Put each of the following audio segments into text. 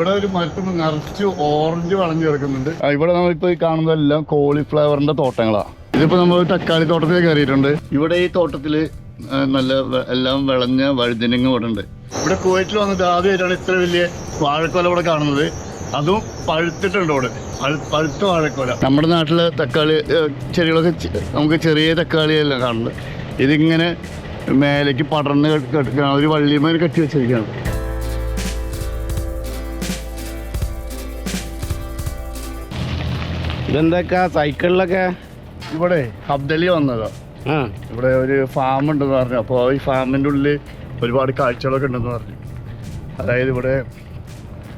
ഇവിടെ ഒരു മരത്തിന് നിറച്ച് ഓറഞ്ച് വളഞ്ഞു കിടക്കുന്നുണ്ട്. ഇവിടെ നമ്മളിപ്പോ ഈ കാണുന്നതെല്ലാം കോളിഫ്ലവറിന്റെ തോട്ടങ്ങളാ. ഇതിപ്പോ നമ്മൾ തക്കാളി തോട്ടത്തിൽ കയറിയിട്ടുണ്ട്. ഇവിടെ ഈ തോട്ടത്തിൽ നല്ല എല്ലാം വിളഞ്ഞ വഴുതിനങ്ങ ഇവിടെ ഉണ്ട്. ഇവിടെ കുവൈറ്റിൽ വന്നിട്ട് ആദ്യമായിട്ടാണ് ഇത്ര വലിയ വാഴക്കൊല ഇവിടെ കാണുന്നത്. അതും പഴുത്തിട്ടുണ്ട് ഇവിടെ. പഴു- പഴുത്ത വാഴക്കൊല. നമ്മുടെ നാട്ടിലെ തക്കാളി ചെടികളൊക്കെ നമുക്ക് ചെറിയ തക്കാളിയല്ല കാണുന്നത്. ഇതിങ്ങനെ മേലേക്ക് പടർന്ന് കെട്ടിക്കാണ് ഒരു വള്ളിമേൽ കെട്ടി വെച്ചിരിക്കുകയാണ്. ഇതെന്തൊക്കെ? സൈക്കിളിലൊക്കെ? ഇവിടെ അബ്ദലി വന്നതാ. ആ. ഇവിടെ ഒരു ഫാം ഉണ്ടെന്ന് പറഞ്ഞു. അപ്പോൾ ഈ ഫാമിന്റെ ഉള്ളിൽ ഒരുപാട് കാഴ്ചകളൊക്കെ ഉണ്ടെന്ന് പറഞ്ഞു. അതായത് ഇവിടെ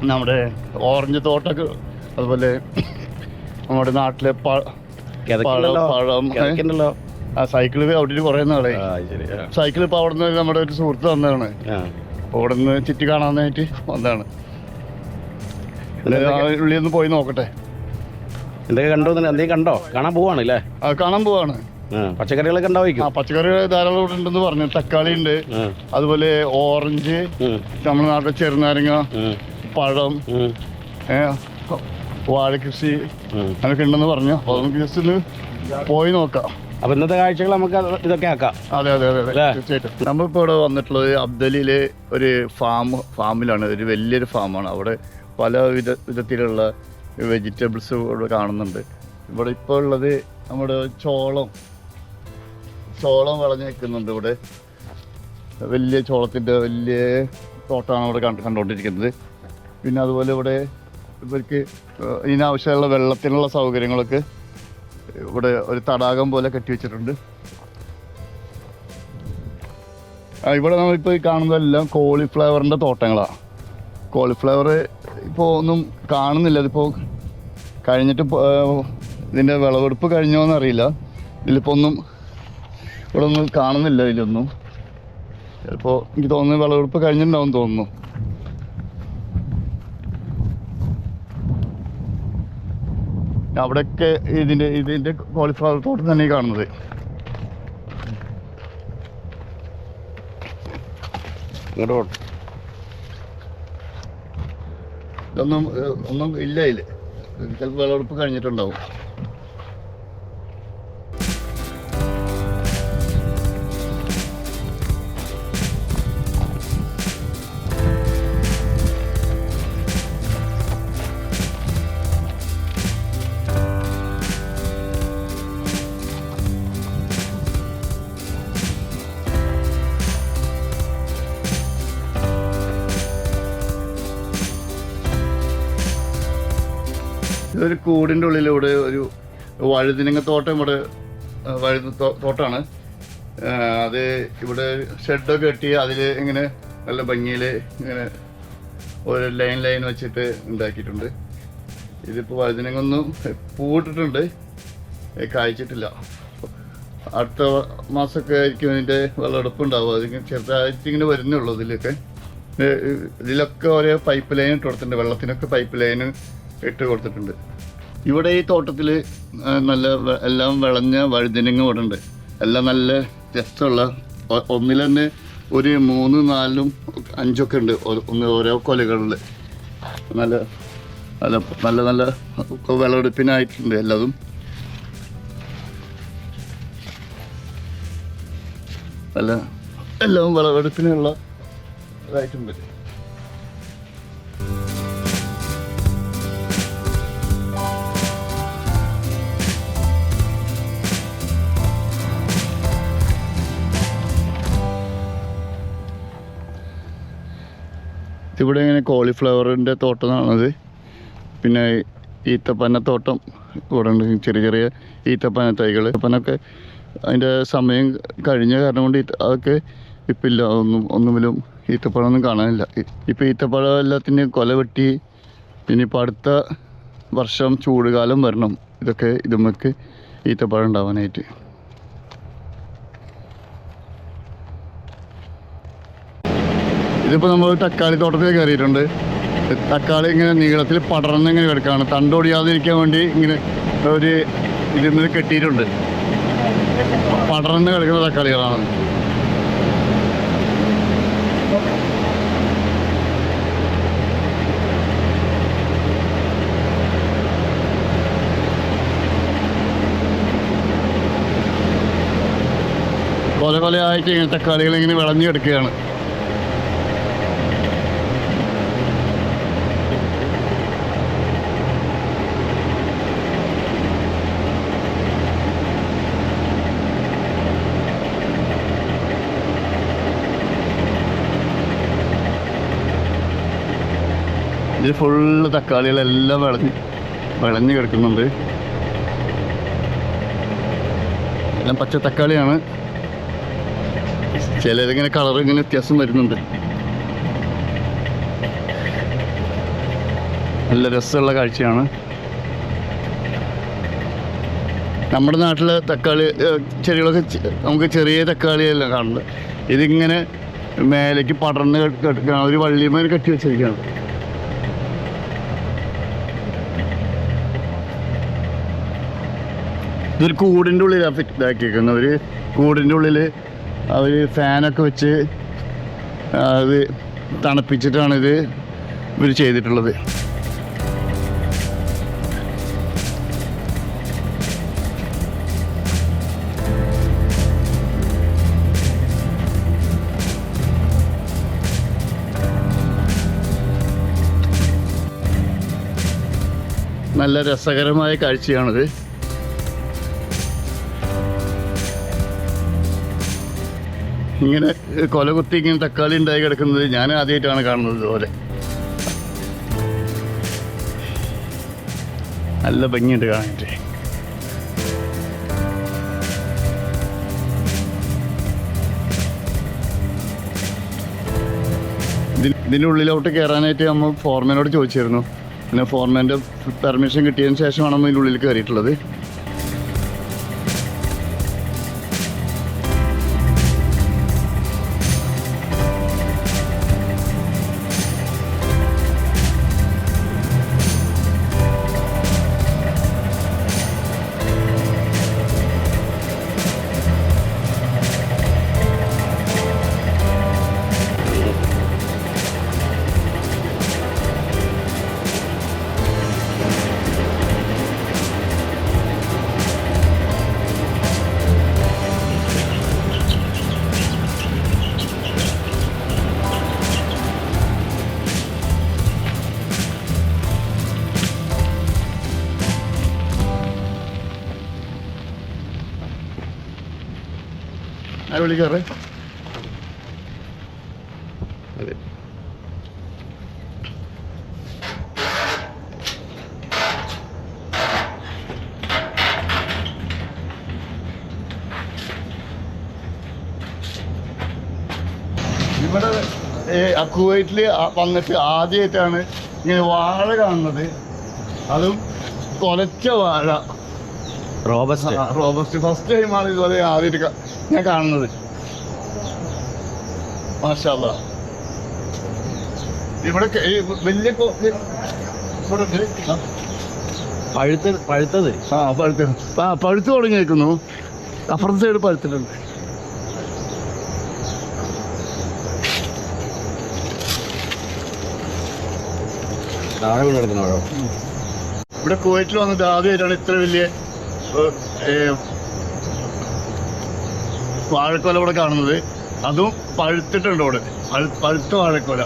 നമ്മുടെ ഓറഞ്ച് തോട്ടൊക്കെ അതുപോലെ നമ്മുടെ നാട്ടിലെ പഴം? ആ സൈക്കിൾ അവിടെ കുറേ നാളെ സൈക്കിൾ ഇപ്പൊ അവിടെ നിന്ന് നമ്മുടെ ഒരു സുഹൃത്ത് അപ്പോൾ അവിടെ നിന്ന് ചുറ്റി കാണാനായിട്ട് വന്നതാണ്. ഉള്ളിൽ നിന്ന് പോയി നോക്കട്ടെ. എന്തൊക്കെ കണ്ടു എന്തെങ്കിലും കണ്ടോ? കാണാൻ പോവാണ് അല്ലേ ആ കാണാൻ പോവാണ്. പച്ചക്കറികളൊക്കെ ആ ഉണ്ടാവുമായിരിക്കും പച്ചക്കറി ധാരാളം ഇവിടെ ഉണ്ടെന്ന് പറഞ്ഞു. തക്കാളി ഉണ്ട്. അതുപോലെ ഓറഞ്ച് തമിഴ്നാട്ടിലെ ചെറുനാരങ്ങ പഴം ഏ, വാഴകൃഷി. അങ്ങനെയൊക്കെ ഉണ്ടെന്ന് പറഞ്ഞു. അപ്പോൾ നമുക്ക് ജസ്റ്റ് ഒന്ന് പോയി നോക്കാം. അപ്പൊ ഇന്നത്തെ കാഴ്ചകൾ നമുക്ക് അത് ഇതൊക്കെ ആക്കാം. അതെ അതെ അതെ അതെ. അല്ലേ? തീർച്ചയായിട്ടും. നമ്മളിപ്പോൾ ഇവിടെ വന്നിട്ടുള്ളത് അബ്ദലിയിലെ ഒരു ഫാം ഫാമിലാണ്. ഒരു വലിയൊരു ഫാമാണ്. അവിടെ പല വിധ വിധത്തിലുള്ള വെജിറ്റബിൾസ് ഇവിടെ കാണുന്നുണ്ട്. ഇവിടെ ഇപ്പോൾ ഉള്ളത് നമ്മുടെ ചോളം. ചോളം വിളഞ്ഞ് നിൽക്കുന്നുണ്ട് ഇവിടെ. വലിയ ചോളത്തിന്റെ വലിയ തോട്ടമാണ് ഇവിടെ കണ്ട് കണ്ടുകൊണ്ടിരിക്കുന്നത്. പിന്നെ അതുപോലെ ഇവിടെ ഇവർക്ക് ഇതിനാവശ്യമുള്ള വെള്ളത്തിനുള്ള സൗകര്യങ്ങളൊക്കെ ഇവിടെ ഒരു തടാകം പോലെ കെട്ടിവെച്ചിട്ടുണ്ട് ഇവിടെ നമ്മളിപ്പോൾ കാണുന്നതെല്ലാം കോളിഫ്ലവറിന്റെ തോട്ടങ്ങളാണ് കോളിഫ്ലവർ ഇപ്പോൾ ഒന്നും കാണുന്നില്ല. അതിപ്പോൾ കഴിഞ്ഞിട്ട് ഇതിന്റെ വിളവെടുപ്പ് കഴിഞ്ഞോ എന്നറിയില്ല ഇതിലിപ്പോൾ ഒന്നും ഇവിടെ ഒന്നും കാണുന്നില്ല ഇതിലൊന്നും. ചിലപ്പോൾ എനിക്ക് തോന്നുന്നു വിളവെടുപ്പ് കഴിഞ്ഞിട്ടുണ്ടാവും തോന്നുന്നു. അവിടെയൊക്കെ ഇതിന്റെ ഇതിന്റെ കോളിഫ്ലവർ തോട്ടം തന്നെ കാണുന്നത്. ഇങ്ങോട്ട് ഇതൊന്നും ഒന്നും ഇല്ല ഇതിൽ ചിലപ്പോൾ വിളവെടുപ്പ് കഴിഞ്ഞിട്ടുണ്ടാവും. ഇതൊരു കൂടിന്റെ ഉള്ളിലൂടെ ഒരു വഴുതിനങ്ങ തോട്ടം ഇവിടെ വഴുതി തോട്ടമാണ് അത് ഇവിടെ ഷെഡൊക്കെ കെട്ടി അതിൽ ഇങ്ങനെ നല്ല ഭംഗിയിൽ ഇങ്ങനെ ഒരു ലൈൻ ലൈൻ വെച്ചിട്ട് ഉണ്ടാക്കിയിട്ടുണ്ട്. ഇതിപ്പോൾ വഴുതിനങ്ങൊന്നും പൂവിട്ടിട്ടുണ്ട് ഏ, കായ്ച്ചിട്ടില്ല. അടുത്ത മാസമൊക്കെ ആയിരിക്കും ഇതിന്റെ വിളവെടുപ്പ് ഉണ്ടാവുക. അതിങ്ങനെ ചെറുതായിട്ട് ഇങ്ങനെ വരുന്നേ ഉള്ളൂ ഇതിലൊക്കെ. ഇതിലൊക്കെ ഓരോ പൈപ്പ് ലൈൻ ഇട്ട് കൊടുത്തിട്ടുണ്ട്. വെള്ളത്തിനൊക്കെ പൈപ്പ് ലൈൻ ഇട്ട് കൊടുത്തിട്ടുണ്ട്. ഇവിടെ ഈ തോട്ടത്തിൽ നല്ല എല്ലാം വിളഞ്ഞ വഴുതിനങ്ങ ഇവിടെ ഉണ്ട്. എല്ലാം നല്ല രസമുള്ള ഒന്നിൽ തന്നെ ഒരു മൂന്ന് നാലും അഞ്ചൊക്കെ ഉണ്ട്. ഒന്ന് ഓരോ കൊലകളിൽ നല്ല നല്ല നല്ല നല്ല വിളവെടുപ്പിനായിട്ടുണ്ട് എല്ലാതും. നല്ല എല്ലാം വിളവെടുപ്പിനുള്ള ഇതായിട്ടുണ്ട്. ഇവിടെ ഇങ്ങനെ കോളിഫ്ലവറിന്റെ തോട്ടമാണത്. പിന്നെ ഈത്തപ്പന തോട്ടം ഇവിടെ ഉണ്ട് ചെറിയ ചെറിയ ഈത്തപ്പന തൈകൾ ഈത്തപ്പനൊക്കെ അതിന്റെ സമയം കഴിഞ്ഞ കാരണം കൊണ്ട് അതൊക്കെ ഇപ്പം ഇല്ല ഒന്നും ഒന്നുമിലും ഈത്തപ്പഴമൊന്നും കാണാനില്ല. ഇപ്പം ഈത്തപ്പഴം എല്ലാത്തിന്റെയും കൊല വെട്ടി ഇനിയിപ്പോൾ അടുത്ത വർഷം ചൂടുകാലം വരണം. ഇതൊക്കെ ഇതുമ്മക്ക് ഈത്തപ്പഴം ഉണ്ടാവാനായിട്ട്. ഇതിപ്പോൾ നമ്മൾ തക്കാളി തോട്ടത്തിൽ കയറിയിട്ടുണ്ട്. തക്കാളി ഇങ്ങനെ നീളത്തിൽ പടർന്ന് ഇങ്ങനെ കിടക്കുകയാണ് തണ്ടോടിയാതിരിക്കാൻ വേണ്ടി ഇങ്ങനെ ഒരു ഇതിൽ കെട്ടിയിട്ടുണ്ട്. പടർന്ന് കിടക്കുന്ന തക്കാളികളാണ്. കൊല കൊലയായിട്ട് ഇങ്ങനെ തക്കാളികൾ ഇങ്ങനെ വിളഞ്ഞു കിടക്കുകയാണ്. ഇത് ഫുള്ള് തക്കാളികളെല്ലാം വിളഞ്ഞ് വിളഞ്ഞ് കിടക്കുന്നുണ്ട്. എല്ലാം പച്ച തക്കാളിയാണ്. ചിലതിങ്ങനെ കളർ ഇങ്ങനെ വ്യത്യാസം വരുന്നുണ്ട്. നല്ല രസമുള്ള കാഴ്ചയാണ്. നമ്മുടെ നാട്ടിലെ തക്കാളി ചെടികളൊക്കെ നമുക്ക് ചെറിയ തക്കാളിയെല്ലാം കാണുന്നത്. ഇതിങ്ങനെ മേലേക്ക് പടർന്ന് കിടക്കുകയാണ് ഒരു വള്ളിമേൽ കെട്ടി വെച്ചിരിക്കുകയാണ്. ഇതൊരു കൂടിന്റെ ഉള്ളിലാണ് ഫിറ്റ് ഇതാക്കിയിരിക്കുന്നത് ഒരു കൂടിന്റെ ഉള്ളിൽ അവർ ഫാനൊക്കെ വെച്ച് അത് തണുപ്പിച്ചിട്ടാണ് ഇത് ഇവർ ചെയ്തിട്ടുള്ളത്. നല്ല രസകരമായ കാഴ്ചയാണിത്. ഇങ്ങനെ കൊല കുത്തി ഇങ്ങനെ തക്കാളി ഉണ്ടായി കിടക്കുന്നത് ഞാൻ ആദ്യമായിട്ടാണ് കാണുന്നത് ഇതുപോലെ. നല്ല ഭംഗിയുണ്ട് കാണാനായിട്ട്. ഇതിന്റെ ഉള്ളിലോട്ട് കയറാനായിട്ട് നമ്മൾ ഫോർമാനോട് ചോദിച്ചിരുന്നു. പിന്നെ ഫോർമാന്റെ പെർമിഷൻ കിട്ടിയതിന് ശേഷമാണ് നമ്മൾ ഇതിന്റെ ഉള്ളിൽ കയറിയിട്ടുള്ളത്. വിളിക്കാറ് അതെ. ഇവിടെ കുവൈറ്റിൽ വന്നിട്ട് ആദ്യമായിട്ടാണ് ഇങ്ങനെ വാഴ കാണുന്നത്. അതും കൊലച്ച വാഴ. റോബസ്റ്റ് റോബസ്റ്റ് ഫസ്റ്റ് ടൈമാണ് ഇതുപോലെ ആദ്യമായിട്ട് ഞാൻ കാണുന്നത്. മാഷാല്ല ഇവിടെ വലിയ പഴുത്ത് പഴുത്തത്? ആ പഴുത്ത്. ആ പഴുത്ത് തുടങ്ങിയേക്കുന്നു. അപ്പുറത്തെ സൈഡ് പഴുത്തിട്ടുണ്ട്. താഴെ വീണ് കിടക്കുന്നവരോ ഇവിടെ കുവൈറ്റിൽ വന്നിട്ട് ആദ്യമായിട്ടാണ് ഇത്ര വലിയ വാഴക്കൊല ഇവിടെ കാണുന്നത്. അതും പഴുത്തിട്ടുണ്ട് അവിടെ പഴു- പഴുത്ത വാഴക്കൊല.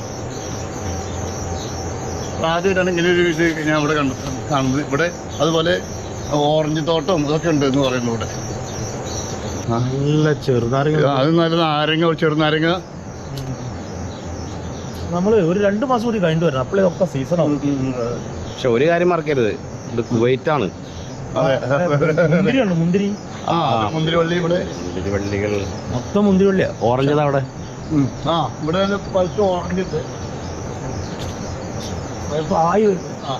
ആദ്യമായിട്ടാണ് ഇങ്ങനെ ഒരു ഇത് ഞാൻ ഇവിടെ കണ്ടു കാണുന്നത്. ഇവിടെ അതുപോലെ ഓറഞ്ച് തോട്ടം ഇതൊക്കെ ഉണ്ട് എന്ന് പറയുന്നു ഇവിടെ. നല്ല ചെറുനാരങ്ങ. അത് നല്ല നാരങ്ങ ചെറുനാരങ്ങ. നമ്മൾ ഒരു രണ്ട് മാസം കൂടി കഴിഞ്ഞു വരണം. അപ്പോഴേ ഒക്കെ സീസൺ ആവും പക്ഷെ ഒരു കാര്യം മറക്കരുത്. ഇത് കുവൈറ്റ് ആണ് അതെ. മുന്തിരിയുണ്ട് മുന്തിരി? ആ മുന്തിരിവള്ളി ഇവിടെ. മുന്തിരി വള്ളികൾ മൊത്തം മുന്തിരി വള്ളിയാ ഓറഞ്ച് അവിടെ. ആ ഇവിടെ പഴുത്ത ഓറഞ്ച് ഉണ്ട്. ആയി ആ.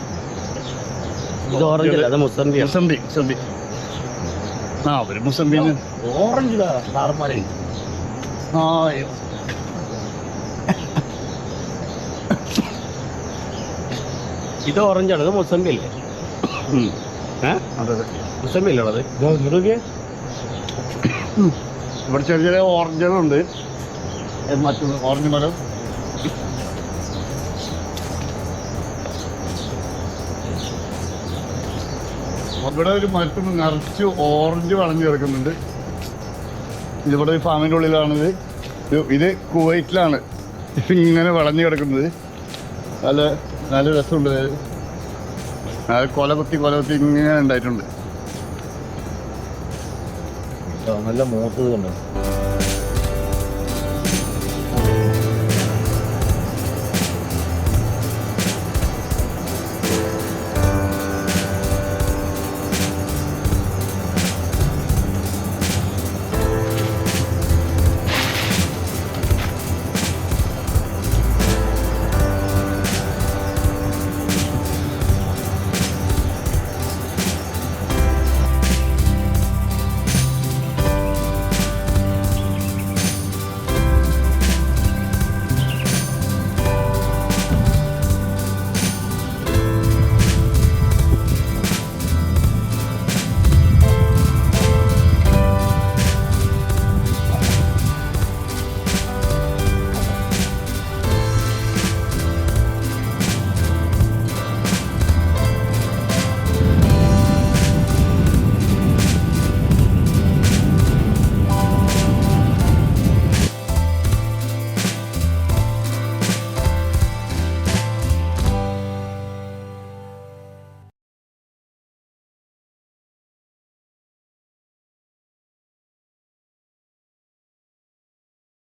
ഇത് ഓറഞ്ച് അല്ല അത് മുസംബി. മുസംബി മുസംബി. ആ ഒരു മുസംബി ഓറഞ്ച് സാറന്മാരെ. ആ ഇത് ഓറഞ്ച് ആണ് ഇത് മുസംബി അല്ലേ ഇവിടെ ചെറിയ ചെറിയ ഓറഞ്ചുകളുണ്ട്. ഏ, മറ്റു ഓറഞ്ച് മരം. ഇവിടെ ഒരു മരത്തിൽ നിറച്ച് ഓറഞ്ച് വളഞ്ഞു കിടക്കുന്നുണ്ട്. ഇതിവിടെ ഒരു ഫാമിന്റെ ഉള്ളിലാണിത്. ഇത് ഇത് കുവൈറ്റിലാണ്. ഇങ്ങനെ വളഞ്ഞു കിടക്കുന്നത്. നല്ല നല്ല രസമുണ്ട്. അത് കൊല കുത്തി കൊല കുത്തി ഇങ്ങനെ ഉണ്ടായിട്ടുണ്ട്. നല്ല മൂത്തത് കണ്ടോ